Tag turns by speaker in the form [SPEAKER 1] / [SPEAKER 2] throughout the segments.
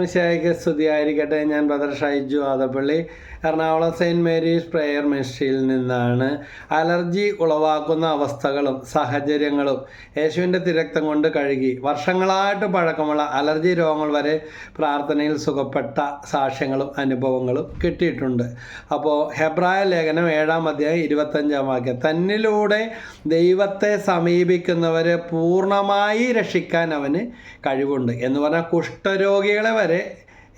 [SPEAKER 1] മിശിഹായ്ക്ക് സ്തുതിയായിരിക്കട്ടെ. ഞാൻ brother Shaiju Adappally. Ernakulam saint Mary's prayer മിനിസ്ട്രിയിൽ നിന്നാണ് അലർജി ഉളവാക്കുന്ന അവസ്ഥകളും സാഹചര്യങ്ങളും യേശുവിന്റെ തിരക്തം കൊണ്ട് കഴുകി. വർഷങ്ങളായിട്ട് പഴക്കമുള്ള അലർജി രോഗങ്ങൾ വരെ പ്രാർത്ഥനയിൽ സുഖപ്പെട്ട സാക്ഷ്യങ്ങളും അനുഭവങ്ങളും കിട്ടിയിട്ടുണ്ട്. അപ്പോൾ ഹെബ്രായ ലേഖനം ഏഴാം അധ്യായം ഇരുപത്തഞ്ചാം വാക്യം. തന്നിലൂടെ ദൈവത്തെ സമീപിക്കുന്നവരെ പൂർണമായി രക്ഷിക്കാൻ അവന് കഴിവുണ്ട്. എന്ന് പറഞ്ഞാൽ കുഷ്ഠരോഗികളെ വരെ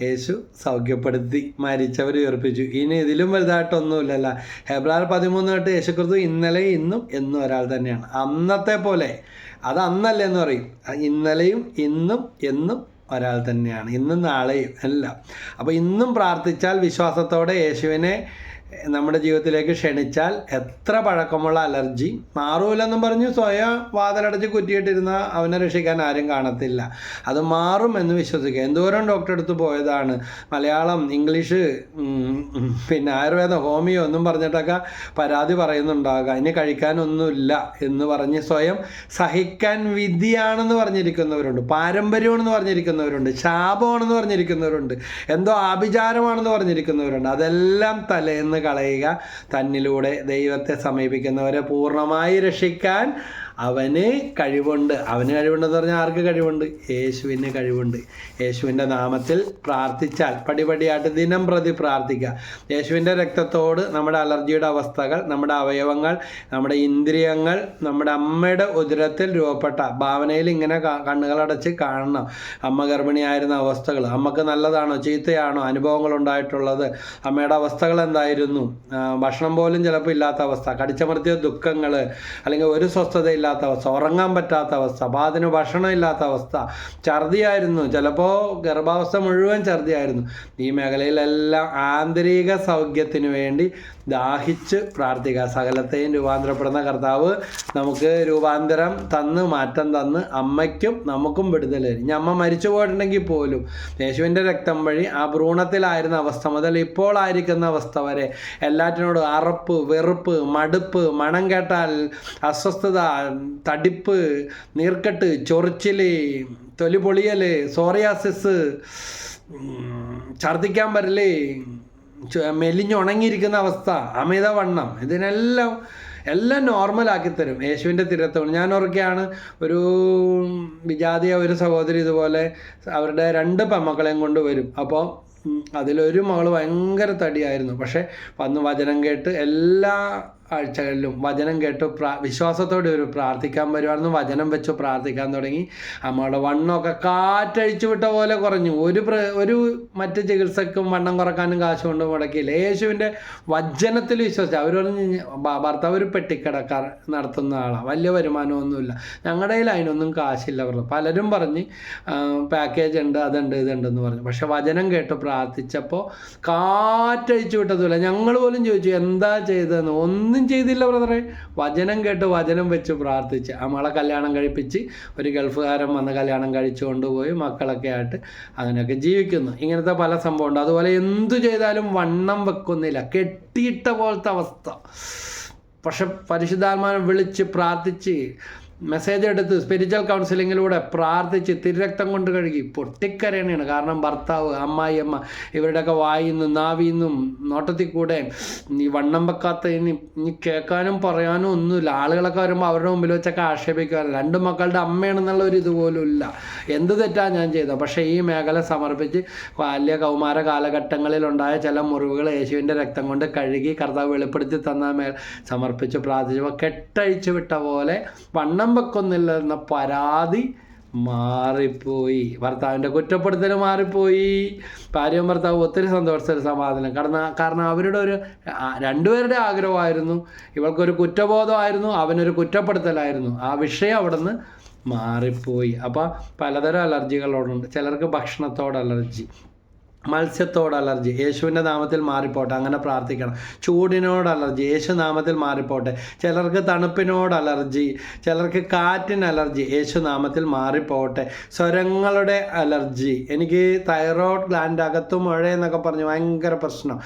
[SPEAKER 1] യേശു സൗഖ്യപ്പെടുത്തി മരിച്ചവർ ഉയർപ്പിച്ചു. ഇനി ഇതിലും വലുതായിട്ടൊന്നുമില്ലല്ല. ഹെബ്രാർ പതിമൂന്ന് തൊട്ട് യേശു യേശുക്രിസ്തു ഇന്നലെ ഇന്നും എന്നും ഒരാൾ തന്നെയാണ്. അന്നത്തെ പോലെ അത് അന്നല്ല എന്ന് പറയും. ഇന്നലെയും ഇന്നും എന്നും ഒരാൾ തന്നെയാണ്. ഇന്നും നാളെയും എല്ലാം അപ്പോൾ ഇന്നും പ്രാർത്ഥിച്ചാൽ വിശ്വാസത്തോടെ യേശുവിനെ നമ്മുടെ ജീവിതത്തിലേക്ക് ക്ഷണിച്ചാൽ എത്ര പഴക്കമുള്ള അലർജി. മാറൂലെന്നും പറഞ്ഞ് സ്വയം വാതിലടച്ച് കുറ്റിയിട്ടിരുന്ന അവനെ രക്ഷിക്കാൻ ആരും കാണത്തില്ല. അത് മാറും എന്ന് വിശ്വസിക്കുക. എന്തോരം ഡോക്ടറെ അടുത്ത് പോയതാണ്. മലയാളം ഇംഗ്ലീഷ് പിന്നെ ആയുർവേദം ഹോമിയോ ഒന്നും പറഞ്ഞിട്ടൊക്കെ പരാതി പറയുന്നുണ്ടാകുക ഇനി കഴിക്കാനൊന്നുമില്ല എന്ന് പറഞ്ഞ് സ്വയം സഹിക്കാൻ വിധിയാണെന്ന് പറഞ്ഞിരിക്കുന്നവരുണ്ട്. പാരമ്പര്യമാണെന്ന് പറഞ്ഞിരിക്കുന്നവരുണ്ട്. ശാപമാണെന്ന് പറഞ്ഞിരിക്കുന്നവരുണ്ട്. എന്തോ ആഭിചാരമാണെന്ന് പറഞ്ഞിരിക്കുന്നവരുണ്ട്. അതെല്ലാം തലേന്ന് കളയുക തന്നിലൂടെ ദൈവത്തെ സമീപിക്കുന്നവരെ പൂർണമായി രക്ഷിക്കാൻ അവന് കഴിവുണ്ട്. അവന് കഴിവുണ്ടെന്ന് പറഞ്ഞാൽ ആർക്ക് കഴിവുണ്ട്? യേശുവിന് കഴിവുണ്ട്. യേശുവിന്റെ നാമത്തിൽ പ്രാർത്ഥിച്ചാൽ പടിപടിയായിട്ട് ദിനം പ്രതി പ്രാർത്ഥിക്കുക. യേശുവിന്റെ രക്തത്തോട് നമ്മുടെ അലർജിയുടെ അവസ്ഥകൾ നമ്മുടെ അവയവങ്ങൾ നമ്മുടെ ഇന്ദ്രിയങ്ങൾ നമ്മുടെ അമ്മയുടെ ഉദരത്തിൽ രൂപപ്പെട്ട ഭാവനയിൽ ഇങ്ങനെ കണ്ണുകളടച്ച് കാണണം. അമ്മ ഗർഭിണിയായിരുന്ന അവസ്ഥകൾ അമ്മയ്ക്ക് നല്ലതാണോ ചീത്തയാണോ അനുഭവങ്ങൾ ഉണ്ടായിട്ടുള്ളത് അമ്മയുടെ അവസ്ഥകൾ എന്തായിരുന്നു? ഭക്ഷണം പോലും ചിലപ്പോൾ ഇല്ലാത്ത അവസ്ഥ കടിച്ചമർത്തിയ ദുഃഖങ്ങൾ അല്ലെങ്കിൽ ഒരു സ്വസ്ഥത ഇല്ലാത്ത അവസ്ഥ ഉറങ്ങാൻ പറ്റാത്ത അവസ്ഥ പാതിന് ഭക്ഷണം ഇല്ലാത്ത അവസ്ഥ ഛർദിയായിരുന്നു. ചിലപ്പോൾ ഗർഭാവസ്ഥ മുഴുവൻ ഛർദിയായിരുന്നു. ഈ മേഖലയിലെല്ലാം ആന്തരിക സൗഖ്യത്തിന് വേണ്ടി ദാഹിച്ച് പ്രാർത്ഥിക്കുക. സകലത്തെയും രൂപാന്തരപ്പെടുന്ന കർത്താവ് നമുക്ക് രൂപാന്തരം തന്ന് മാറ്റം തന്ന് അമ്മയ്ക്കും നമുക്കും വിടുതൽ ഇനി അമ്മ മരിച്ചു പോയിട്ടുണ്ടെങ്കിൽ പോലും യേശുവിന്റെ രക്തം വഴി ആ ഭ്രൂണത്തിലായിരുന്ന അവസ്ഥ മുതൽ ഇപ്പോൾ ആയിരിക്കുന്ന അവസ്ഥ വരെ എല്ലാറ്റിനോടും അറപ്പ് വെറുപ്പ് മടുപ്പ് മണം കേട്ടാൽ അസ്വസ്ഥത തടിപ്പ് നീർക്കെട്ട് ചൊറിച്ചിൽ തൊലി പൊളിയൽ സോറിയാസിസ് ഛർദ്ദിക്കാൻ വരൽ മെലിഞ്ഞുണങ്ങിയിരിക്കുന്ന അവസ്ഥ അമിതവണ്ണം ഇതിനെല്ലാം എല്ലാം നോർമലാക്കി തരും യേശുവിന്റെ തിരത്തോട് ഞാൻ ഓർക്കുകയാണ് ഒരു വിജാതിയ ഒരു സഹോദരി ഇതുപോലെ അവരുടെ രണ്ട് പെമ്മക്കളെയും കൊണ്ട് വരും. അപ്പോൾ അതിലൊരു മകൾ ഭയങ്കര തടിയായിരുന്നു. പക്ഷേ വന്ന് വചനം കേട്ട് എല്ലാ ആഴ്ചകളിലും വചനം കേട്ടു പ്രാ വിശ്വാസത്തോടെ ഒരു പ്രാർത്ഥിക്കാൻ വരുവാണെന്ന് വചനം വെച്ച് പ്രാർത്ഥിക്കാൻ തുടങ്ങി. അമ്മയുടെ വണ്ണമൊക്കെ കാറ്റഴിച്ചു വിട്ട പോലെ കുറഞ്ഞു. ഒരു ഒരു മറ്റ് ചികിത്സക്കും വണ്ണം കുറക്കാനും കാശ് കൊണ്ട് മുടക്കിയില്ല. യേശുവിന്റെ വചനത്തിൽ വിശ്വസിച്ചു അവർ പറഞ്ഞു ഭർത്താവ് ഒരു പെട്ടിക്കടക്കാർ നടത്തുന്ന ആളാണ് വലിയ വരുമാനമൊന്നുമില്ല. ഞങ്ങളുടെ കയ്യിൽ അതിനൊന്നും കാശില്ല പറഞ്ഞു. പലരും പറഞ്ഞ് പാക്കേജ് ഉണ്ട് അതുണ്ട് ഇതുണ്ടെന്ന് പറഞ്ഞു. പക്ഷെ വചനം കേട്ട് പ്രാർത്ഥിച്ചപ്പോൾ കാറ്റഴിച്ചു വിട്ടതുമില്ല. ഞങ്ങൾ പോലും ചോദിച്ചു എന്താ ചെയ്തതെന്ന്? ഒന്നും ചെയ്തില്ല ബ്രദറെ വചനം കേട്ട് വചനം വെച്ച് പ്രാർത്ഥിച്ച്. നമ്മളെ കല്യാണം കഴിപ്പിച്ച് ഒരു ഗൾഫുകാരൻ വന്ന് കല്യാണം കഴിച്ചു കൊണ്ടുപോയി മക്കളൊക്കെ ആയിട്ട് അങ്ങനെയൊക്കെ ജീവിക്കുന്നു. ഇങ്ങനത്തെ പല സംഭവമുണ്ട്. അതുപോലെ എന്തു ചെയ്താലും വണ്ണം വെക്കുന്നില്ല. കെട്ടിയിട്ട പോലത്തെ അവസ്ഥ. പക്ഷെ പരിശുദ്ധാത്മാവിനെ വിളിച്ച് പ്രാർത്ഥിച്ച് മെസ്സേജ് എടുത്ത് സ്പിരിച്വൽ കൗൺസിലിങ്ങിലൂടെ പ്രാർത്ഥിച്ച് തിരുരക്തം കൊണ്ട് കഴുകി പൊട്ടിക്കരയണയാണ് കാരണം ഭർത്താവ് അമ്മായി അമ്മ ഇവരുടെയൊക്കെ വായിൽ നിന്നും നാവിൽ നിന്നും നോട്ടത്തിൽ കൂടെ ഈ വണ്ണം വെക്കാത്ത ഇനി ഇനി കേൾക്കാനും പറയാനും ഒന്നുമില്ല. ആളുകളൊക്കെ വരുമ്പോൾ അവരുടെ മുമ്പിൽ വെച്ചൊക്കെ ആക്ഷേപിക്കാറില്ല. രണ്ട് മക്കളുടെ അമ്മയാണെന്നുള്ള ഒരു ഇതുപോലും ഇല്ല. എന്ത് തെറ്റാണ് ഞാൻ ചെയ്തത്? പക്ഷേ ഈ മേഖല സമർപ്പിച്ച് ബാല്യ കൗമാര കാലഘട്ടങ്ങളിലുണ്ടായ ചില മുറിവുകൾ യേശുവിന്റെ രക്തം കൊണ്ട് കഴുകി കർത്താവ് വെളിപ്പെടുത്തി തന്ന സമർപ്പിച്ച് പ്രാർത്ഥിച്ചപ്പോൾ കെട്ടഴിച്ചു വിട്ട പോലെ വണ്ണം വെക്കുന്നില്ല എന്ന പരാതി മാറിപ്പോയി. ഭർത്താവിന്റെ കുറ്റപ്പെടുത്തൽ മാറിപ്പോയി. ഭാര്യയും ഭർത്താവ് ഒത്തിരി സന്തോഷത്തിൽ സമാധാനം. കാരണം കാരണം അവരുടെ ഒരു രണ്ടുപേരുടെ ആഗ്രഹമായിരുന്നു. ഇവൾക്കൊരു കുറ്റബോധമായിരുന്നു അവനൊരു കുറ്റപ്പെടുത്തലായിരുന്നു. ആ വിഷയം അവിടെ നിന്ന് മാറിപ്പോയി. അപ്പോൾ പലതരം അലർജികളോടുണ്ട്. ചിലർക്ക് ഭക്ഷണത്തോട് അലർജി മത്സ്യത്തോട് അലർജി. യേശുവിന്റെ നാമത്തിൽ മാറിപ്പോട്ടെ. അങ്ങനെ പ്രാർത്ഥിക്കണം. ചൂടിനോട് അലർജി. യേശു നാമത്തിൽ മാറിപ്പോട്ടെ. ചിലർക്ക് തണുപ്പിനോട് അലർജി. ചിലർക്ക് കാറ്റിന് അലർജി. യേശു നാമത്തിൽ മാറിപ്പോട്ടെ. സ്വരങ്ങളുടെ അലർജി. എനിക്ക് തൈറോയ്ഡ് ഗ്ലാൻഡ് അകത്തും മുഴയെന്നൊക്കെ പറഞ്ഞ് ഭയങ്കര പ്രശ്നം.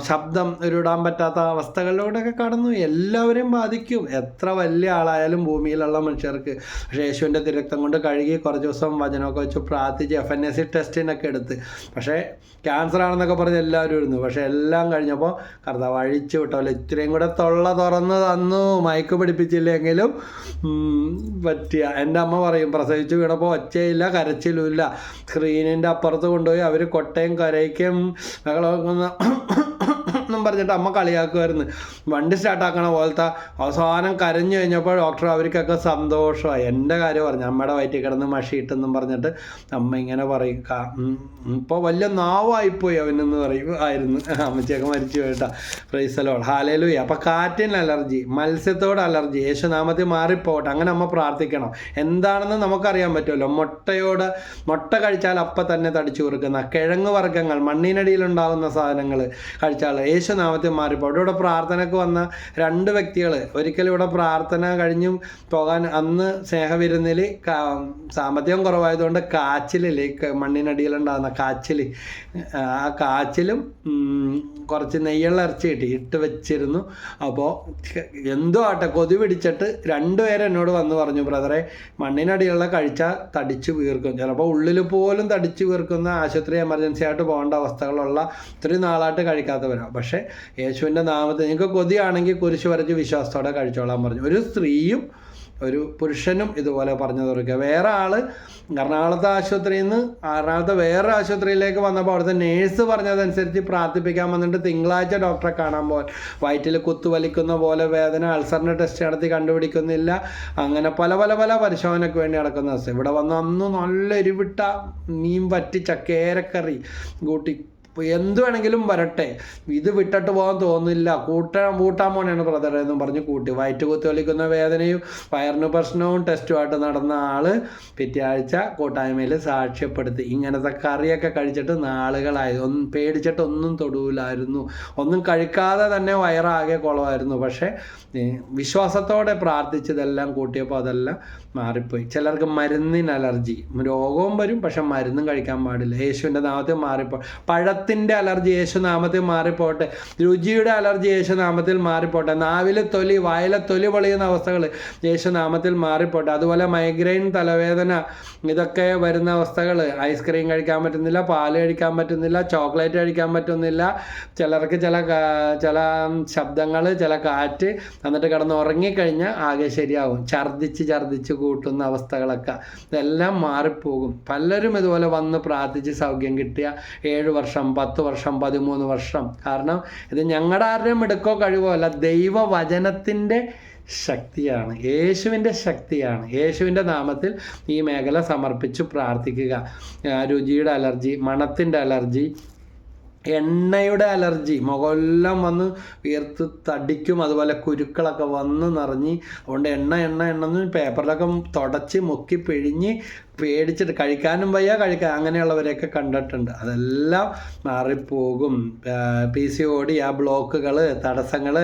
[SPEAKER 1] ശബ്ദം ഉരുടാൻ പറ്റാത്ത അവസ്ഥകളിലൂടെയൊക്കെ കടന്നു. എല്ലാവരെയും ബാധിക്കും. എത്ര വലിയ ആളായാലും ഭൂമിയിലുള്ള മനുഷ്യർക്ക്. പക്ഷേ യേശുവിന്റെ തിരക്തം കൊണ്ട് കഴുകി കുറച്ച് ദിവസം വചനമൊക്കെ വെച്ച് പ്രാർത്ഥിച്ച് എഫ് എൻ എസ് സി ടെസ്റ്റിനൊക്കെ എടുത്ത്. പക്ഷേ ക്യാൻസർ ആണെന്നൊക്കെ പറഞ്ഞ് എല്ലാവരും ഇരുന്നു. പക്ഷെ എല്ലാം കഴിഞ്ഞപ്പോൾ കർത്താവ് അഴിച്ചു വിട്ടല്ലോ ഇത്രയും കൂടെ തൊള്ള തുറന്ന് തന്നു. മയക്ക് പിടിപ്പിച്ചില്ലെങ്കിലും പറ്റിയ എന്റെ അമ്മ പറയും പ്രസവിച്ച് വീണപ്പോൾ ഒച്ചയില്ല കരച്ചിലുമില്ല. സ്ക്രീനിന്റെ അപ്പുറത്ത് കൊണ്ടുപോയി അവർ കൊട്ടയും കരയ്ക്കും. എന്നും പറഞ്ഞിട്ട് അമ്മ കളിയാക്കുമായിരുന്നു വണ്ടി സ്റ്റാർട്ട് സ്റ്റാർട്ടാക്കണ പോലത്തെ അവസാനം കരഞ്ഞു കഴിഞ്ഞപ്പോൾ ഡോക്ടർ അവർക്കൊക്കെ സന്തോഷമായി. എന്റെ കാര്യം പറഞ്ഞു അമ്മയുടെ വയറ്റിൽ കിടന്ന് മഷിയിട്ടെന്നും പറഞ്ഞിട്ട് അമ്മ ഇങ്ങനെ പറയും ഇപ്പോൾ വലിയ നാവായിപ്പോയി അവനെന്ന് പറയും ആയിരുന്നു. അമ്മച്ചിയൊക്കെ മരിച്ചു പോയിട്ടാ. പ്രൈസലോൾ ഹാലയിലൂയി അപ്പോൾ കാറ്റിന് അലർജി മത്സ്യത്തോട് അലർജി യേശുനാമത്തിൽ മാറിപ്പോട്ടെ അങ്ങനെ അമ്മ പ്രാർത്ഥിക്കണം. എന്താണെന്ന് നമുക്കറിയാൻ പറ്റുമല്ലോ. മുട്ടയോട് മുട്ട കഴിച്ചാൽ അപ്പം തന്നെ തടിച്ചു കൊടുക്കുന്ന കിഴങ്ങ് വർഗങ്ങൾ മണ്ണിനടിയിലുണ്ടാകുന്ന സാധനങ്ങൾ കഴിച്ചാൽ യേശുനാമത്തിൽ മാറിപ്പോട്ടെ ഇവിടെ പ്രാർത്ഥനയ്ക്ക് വന്ന രണ്ട് വ്യക്തികൾ ഒരിക്കലും ഇവിടെ പ്രാർത്ഥന കഴിഞ്ഞു പോകാൻ അന്ന് സ്നേഹവിരുന്നിൽ സാമ്പത്തികം കുറവായതുകൊണ്ട് കാച്ചിലില്ലേ ക- മണ്ണിനടിയിലുണ്ടാകുന്ന കാച്ചിൽ ആ കാച്ചിലും കുറച്ച് നെയ്യുള്ള ഇറച്ചി കിട്ടി ഇട്ട് വെച്ചിരുന്നു. അപ്പോൾ എന്തോ ആട്ടെ കൊതി പിടിച്ചിട്ട് രണ്ടുപേരും എന്നോട് വന്ന് പറഞ്ഞു ബ്രദറെ മണ്ണിനടിയുള്ള കഴിച്ച തടിച്ച് വീർക്കും. ചിലപ്പോൾ ഉള്ളിൽ പോലും തടിച്ച് വീർക്കുന്ന ആശുപത്രി എമർജൻസി ആയിട്ട് പോകേണ്ട അവസ്ഥകളുള്ള ഇത്രയും നാളായിട്ട് കഴിക്കാത്തവരാണ് പക്ഷേ യേശുവിന്റെ നാമത്തിൽ നിങ്ങൾക്ക് കൊതിയാണെങ്കിൽ കുരിശ് വരച്ച് വിശ്വാസത്തോടെ കഴിച്ചോളാൻ പറഞ്ഞു. ഒരു സ്ത്രീയും ഒരു പുരുഷനും ഇതുപോലെ പറഞ്ഞു തുറക്കുക വേറെ ആൾ എറണാകുളത്തെ ആശുപത്രിയിൽ നിന്ന് എറണാകുളത്തെ വേറെ ആശുപത്രിയിലേക്ക് വന്നപ്പോൾ അവിടുത്തെ നേഴ്സ് പറഞ്ഞതനുസരിച്ച് പ്രാർത്ഥിപ്പിക്കാൻ വന്നിട്ട് തിങ്കളാഴ്ച ഡോക്ടറെ കാണാൻ പോകാൻ വയറ്റിൽ കുത്തുവലിക്കുന്ന പോലെ വേദന അൾസറിന്റെ ടെസ്റ്റ് നടത്തി കണ്ടുപിടിക്കുന്നില്ല. അങ്ങനെ പല പല പല പരിശോധനയ്ക്ക് വേണ്ടി നടക്കുന്ന അവസ്ഥ. ഇവിടെ വന്ന് അന്ന് നല്ല എരിവിട്ട മീൻ വറ്റിച്ച കേരക്കറി കൂട്ടി എന്ത് വേണമെങ്കിലും വരട്ടെ. ഇത് വിട്ടിട്ട് പോകാൻ തോന്നില്ല കൂട്ടാൻ കൂട്ടാൻ പോണെയാണ് ബ്രദർ എന്ന് പറഞ്ഞ് കൂട്ടി. വയറ്റ് കുത്തി വലിക്കുന്ന വേദനയും വയറിന് പ്രശ്നവും ടെസ്റ്റുമായിട്ട് നടന്ന ആൾ പിറ്റേ ആഴ്ച കൂട്ടായ്മയിൽ സാക്ഷ്യപ്പെടുത്തി. ഇങ്ങനത്തെ കറിയൊക്കെ കഴിച്ചിട്ട് നാളുകളായി. ഒന്നും പേടിച്ചിട്ട് ഒന്നും തൊടൂലായിരുന്നു. ഒന്നും കഴിക്കാതെ തന്നെ വയറാകെ കുളമായിരുന്നു. പക്ഷേ വിശ്വാസത്തോടെ പ്രാർത്ഥിച്ചതെല്ലാം കൂട്ടിയപ്പോൾ അതെല്ലാം മാറിപ്പോയി. ചിലർക്ക് മരുന്നിന് അലർജി. രോഗവും വരും പക്ഷെ മരുന്നും കഴിക്കാൻ പാടില്ല. യേശുവിന്റെ നാമത്തിൽ മാറിപ്പോ പഴത്തിന്റെ അലർജി യേശു നാമത്തിൽ മാറിപ്പോട്ടെ. രുചിയുടെ അലർജി യേശു നാമത്തിൽ മാറിപ്പോട്ടെ. നാവിലെ തൊലി വായിലെ തൊലി പൊളിയുന്ന അവസ്ഥകൾ യേശു നാമത്തിൽ മാറിപ്പോട്ടെ. അതുപോലെ മൈഗ്രെയിൻ തലവേദന ഇതൊക്കെ വരുന്ന അവസ്ഥകൾ ഐസ്ക്രീം കഴിക്കാൻ പറ്റുന്നില്ല പാൽ കഴിക്കാൻ പറ്റുന്നില്ല ചോക്ലേറ്റ് കഴിക്കാൻ പറ്റുന്നില്ല. ചിലർക്ക് ചില ചില ശബ്ദങ്ങൾ ചില കാറ്റ് എന്നിട്ട് കിടന്ന് ഉറങ്ങിക്കഴിഞ്ഞാൽ ആകെ ശരിയാവും. ഛർദ്ദിച്ച് ഛർദ്ദിച്ച് കൂട്ടുന്ന അവസ്ഥകളൊക്കെ. ഇതെല്ലാം മാറിപ്പോകും. പലരും ഇതുപോലെ വന്ന് പ്രാർത്ഥിച്ച് സൗഖ്യം കിട്ടിയ ഏഴ് വർഷം പത്ത് വർഷം പതിമൂന്ന് വർഷം. കാരണം ഇത് ഞങ്ങളുടെ ആരുടെയും എടുക്കോ കഴിവോ അല്ല ദൈവവചനത്തിന്റെ ശക്തിയാണ് യേശുവിന്റെ ശക്തിയാണ്. യേശുവിന്റെ നാമത്തിൽ ഈ മേഖല സമർപ്പിച്ച് പ്രാർത്ഥിക്കുക. രുചിയുടെ അലർജി മണത്തിന്റെ അലർജി എണ്ണയുടെ അലർജി. മുഖമെല്ലാം വന്ന് വീർത്ത് തടിക്കും അതുപോലെ കുരുക്കളൊക്കെ വന്ന് നിറഞ്ഞ് അതുകൊണ്ട് എണ്ണ എണ്ണ എണ്ണെന്ന് പേപ്പറിലൊക്കെ തുടച്ച് മുക്കി പിഴിഞ്ഞ് പേടിച്ചിട്ട് കഴിക്കാനും വയ്യ കഴിക്കാൻ അങ്ങനെയുള്ളവരെയൊക്കെ കണ്ടിട്ടുണ്ട്. അതെല്ലാം മാറിപ്പോകും. പി സി ഡി ആ ബ്ലോക്കുകൾ തടസ്സങ്ങൾ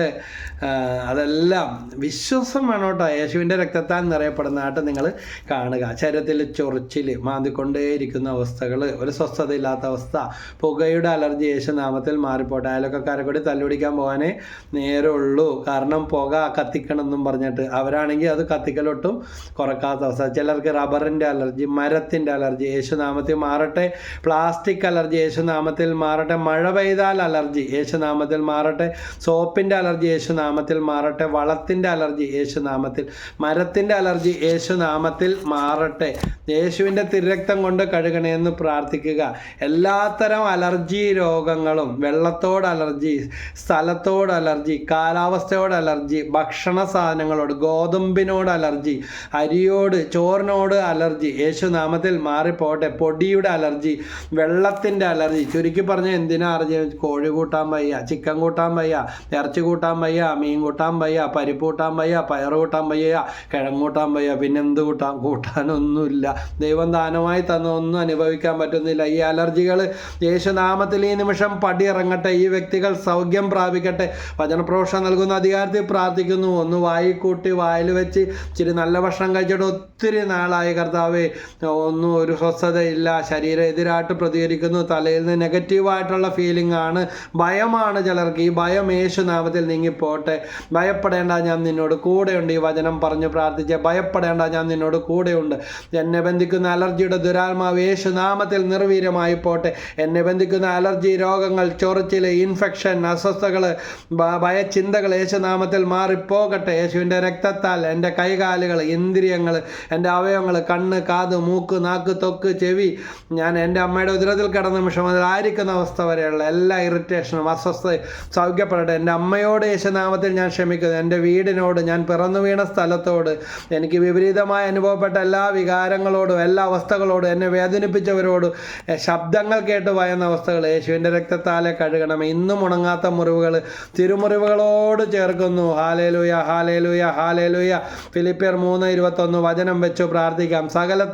[SPEAKER 1] അതെല്ലാം വിശ്വാസം വേണം കേട്ടോ. യേശുവിന്റെ രക്തത്താൽ നിറയപ്പെടുന്നതായിട്ട് നിങ്ങൾ കാണുക. ശരീരത്തിൽ ചൊറിച്ചിൽ മാന്തിക്കൊണ്ടേയിരിക്കുന്ന അവസ്ഥകൾ ഒരു സ്വസ്ഥതയില്ലാത്ത അവസ്ഥ പുകയുടെ അലർജി യേശുനാമത്തിൽ മാറിപ്പോട്ടെ. അയലൊക്കെക്കാരെ കൂടി തല്ലുപിടിക്കാൻ പോകാനേ നേരമുള്ളൂ. കാരണം പുക കത്തിക്കണം എന്നും പറഞ്ഞിട്ട് അവരാണെങ്കിൽ അത് കത്തിക്കലൊട്ടും കുറക്കാത്ത അവസ്ഥ. ചിലർക്ക് റബ്ബറിന്റെ അലർജി മരത്തിന്റെ അലർജി. യേശുനാമത്തിൽ മാറട്ടെ. പ്ലാസ്റ്റിക് അലർജി യേശുനാമത്തിൽ മാറട്ടെ. മഴ പെയ്താൽ അലർജി യേശുനാമത്തിൽ മാറട്ടെ. സോപ്പിന്റെ അലർജി യേശുനാമത്തിൽ മാറട്ടെ. വളത്തിന്റെ അലർജി യേശുനാമത്തിൽ മരത്തിന്റെ അലർജി യേശുനാമത്തിൽ മാറട്ടെ. യേശുവിന്റെ തിരക്തം കൊണ്ട് കഴുകണേ എന്ന് പ്രാർത്ഥിക്കുക. എല്ലാത്തരം അലർജി രോഗങ്ങളും വെള്ളത്തോട് അലർജി സ്ഥലത്തോട് അലർജി കാലാവസ്ഥയോട് അലർജി ഭക്ഷണ സാധനങ്ങളോട് ഗോതമ്പിനോട് അലർജി അരിയോട് ചോറിനോട് അലർജി യേശു നാമത്തിൽ മാറിപ്പോട്ടെ പൊടിയുടെ അലർജി വെള്ളത്തിന്റെ അലർജി. ചുരുക്കി പറഞ്ഞാൽ എന്തിനാ അലർജി? കോഴി കൂട്ടാൻ വയ്യ ചിക്കൻ കൂട്ടാൻ വയ്യ ഇറച്ചി കൂട്ടാൻ വയ്യ മീൻ കൂട്ടാൻ വയ്യ പരിപ്പ് കൂട്ടാൻ വയ്യ പയർ കൂട്ടാൻ വയ്യ കിഴങ്ങ് കൂട്ടാൻ വയ്യ പിന്നെ എന്ത് കൂട്ടാൻ? കൂട്ടാനൊന്നുമില്ല. ദൈവം ദാനമായി തന്ന ഒന്നും അനുഭവിക്കാൻ പറ്റുന്നില്ല. ഈ അലർജികൾ യേശുനാമത്തിൽ ഈ നിമിഷം പടിയിറങ്ങട്ടെ. ഈ വ്യക്തികൾ സൗഖ്യം പ്രാപിക്കട്ടെ. വചനപ്രോഷണം നൽകുന്ന അധികാരത്തിൽ പ്രാർത്ഥിക്കുന്നു. ഒന്ന് വായിക്കൂട്ടി വായിൽ വെച്ച് ഇച്ചിരി നല്ല ഭക്ഷണം കഴിച്ചിട്ട് ഒത്തിരി നാളായി കർത്താവേ. ഒന്നും ഒരു സ്വസ്ഥതയില്ല ശരീരം എതിരായിട്ട് പ്രതികരിക്കുന്നു. തലയിൽ നിന്ന് നെഗറ്റീവായിട്ടുള്ള ഫീലിംഗ് ആണ്. ഭയമാണ് ചിലർക്ക്. ഈ ഭയം യേശു നാമത്തിൽ നീങ്ങിപ്പോട്ടെ. ഭയപ്പെടേണ്ട ഞാൻ നിന്നോട് കൂടെയുണ്ട്. ഈ വചനം പറഞ്ഞ് പ്രാർത്ഥിച്ച് ഭയപ്പെടേണ്ട ഞാൻ നിന്നോട് കൂടെയുണ്ട്. എന്നെ ബന്ധിക്കുന്ന അലർജിയുടെ ദുരാത്മാവ് യേശു നാമത്തിൽ നിർവീര്യമായി പോട്ടെ. എന്നെ ബന്ധിക്കുന്ന അലർജി രോഗങ്ങൾ ചൊറിച്ചിൽ ഇൻഫെക്ഷൻ അസ്വസ്ഥകൾ ഭയചിന്തകൾ യേശുനാമത്തിൽ മാറിപ്പോകട്ടെ. യേശുവിന്റെ രക്തത്താൽ എന്റെ കൈകാലുകൾ ഇന്ദ്രിയങ്ങൾ എന്റെ അവയവങ്ങൾ കണ്ണ് കാത് മൂക്ക് നാക്ക് തൊക്ക് ചെവി ഞാൻ എന്റെ അമ്മയുടെ ഉദരത്തിൽ കിടന്ന നിമിഷം അതിൽ ആയിരിക്കുന്ന അവസ്ഥ വരെയുള്ള എല്ലാ ഇറിറ്റേഷനും അസ്വസ്ഥ സൗഖ്യപ്പെടട്ടെ എന്റെ അമ്മയോട് യേശുനാമത്തിൽ ഞാൻ ക്ഷമിക്കുന്നു. എന്റെ വീടിനോട് ഞാൻ പിറന്നു വീണ സ്ഥലത്തോട് എനിക്ക് വിപരീതമായി അനുഭവപ്പെട്ട എല്ലാ വികാരങ്ങളോടും എല്ലാ അവസ്ഥകളോടും എന്നെ വേദനിപ്പിച്ചവരോടും ശബ്ദങ്ങൾ കേട്ട് ഭയന്ന അവസ്ഥകൾ യേശുവിന്റെ രക്തത്താലെ കഴുകണം ഇന്നും ഉണങ്ങാത്ത മുറിവുകൾ തിരുമുറിവുകളോട് ചേർക്കുന്നു. Hallelujah hallelujah hallelujah. ഫിലിപ്പിയർ മൂന്ന് ഇരുപത്തൊന്ന് വചനം വെച്ചു പ്രാർത്ഥിക്കാം.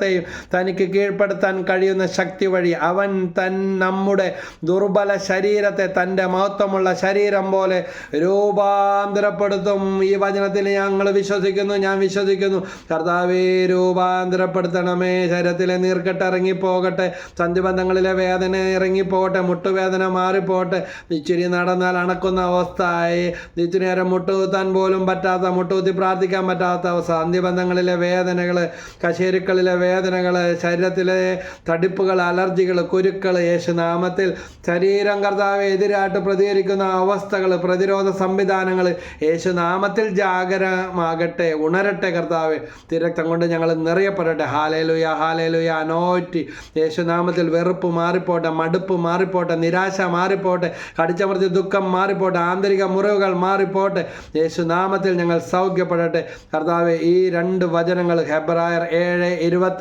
[SPEAKER 1] സകലത്തെയും തനിക്ക് കീഴ്പ്പെടുത്താൻ കഴിയുന്ന ശക്തി വഴി അവൻ തൻ നമ്മുടെ ദുർബല ശരീരത്തെ തന്റെ മഹത്വമുള്ള ശരീരം പോലെ രൂപാന്തരപ്പെടുത്തും. ഈ വചനത്തിൽ ഞങ്ങൾ വിശ്വസിക്കുന്നു ഞാൻ വിശ്വസിക്കുന്നു. കർത്താവേ രൂപാന്തരപ്പെടുത്തണമേ. ശരീരത്തിലെ നീർക്കെട്ട് ഇറങ്ങിപ്പോകട്ടെ. സന്ധിബന്ധങ്ങളിലെ വേദന ഇറങ്ങിപ്പോകട്ടെ. മുട്ടുവേദന മാറിപ്പോകട്ടെ. ഇച്ചിരി നടന്നാൽ അണക്കുന്ന അവസ്ഥയായി. ഇച്ചിരി നേരം മുട്ടുകുത്താൻ പോലും പറ്റാത്ത മുട്ടുകുത്തി പ്രാർത്ഥിക്കാൻ പറ്റാത്ത അവസ്ഥ. സന്ധിബന്ധങ്ങളിലെ വേദനകൾ കശേരുക്കളിലെ വേദനകൾ ശരീരത്തിലെ തടിപ്പുകൾ അലർജികൾ കുരുക്കൾ യേശുനാമത്തിൽ ശരീരം കർത്താവ് എതിരായിട്ട് പ്രതികരിക്കുന്ന അവസ്ഥകൾ പ്രതിരോധ സംവിധാനങ്ങൾ യേശുനാമത്തിൽ ജാഗരമാകട്ടെ ഉണരട്ടെ കർത്താവ്. തിരക്തം കൊണ്ട് ഞങ്ങൾ നിറയപ്പെടട്ടെ. Hallelujah hallelujah അനോറ്റി. യേശുനാമത്തിൽ വെറുപ്പ് മാറിപ്പോട്ടെ മടുപ്പ് മാറിപ്പോട്ടെ നിരാശ മാറിപ്പോട്ടെ കടിച്ചമർത്തി ദുഃഖം മാറിപ്പോട്ടെ ആന്തരിക മുറിവുകൾ മാറിപ്പോട്ടെ. യേശുനാമത്തിൽ ഞങ്ങൾ സൗഖ്യപ്പെടട്ടെ. കർത്താവ് ഈ രണ്ട് വചനങ്ങൾ ഹെബ്രായർ ഏഴ്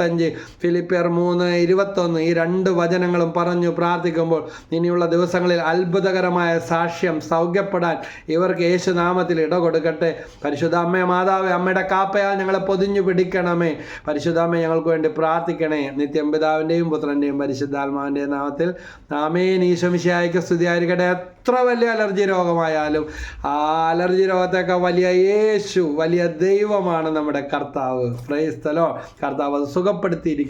[SPEAKER 1] ഇരുപത്തഞ്ച് ഫിലിപ്പിയർ മൂന്ന് ഇരുപത്തൊന്ന് ഈ രണ്ട് വചനങ്ങളും പറഞ്ഞു പ്രാർത്ഥിക്കുമ്പോൾ ഇനിയുള്ള ദിവസങ്ങളിൽ അത്ഭുതകരമായ സാക്ഷ്യം സൗഖ്യപ്പെടാൻ ഇവർക്ക് യേശുനാമത്തിൽ ഇട കൊടുക്കട്ടെ. പരിശുദ്ധ അമ്മേ മാതാവേ അമ്മയുടെ കാപ്പയാൽ ഞങ്ങളെ പൊതിഞ്ഞു പിടിക്കണമേ. പരിശുദ്ധ അമ്മ ഞങ്ങൾക്ക് വേണ്ടി പ്രാർത്ഥിക്കണേ. നിത്യം പിതാവിന്റെയും പുത്രന്റെയും പരിശുദ്ധാത്മാവിന്റെയും നാമത്തിൽ. നാമേ ഈശോമിശിയായിക്ക് സ്തുതിയായിരിക്കട്ടെ. എത്ര വലിയ അലർജി രോഗമായാലും ആ അലർജി രോഗത്തെയൊക്കെ വലിയ യേശു വലിയ ദൈവമാണ് നമ്മുടെ കർത്താവ്. പ്രൈസ്തലോ കർത്താവ് അത് സുഖപ്പെടുത്തിയിരിക്കും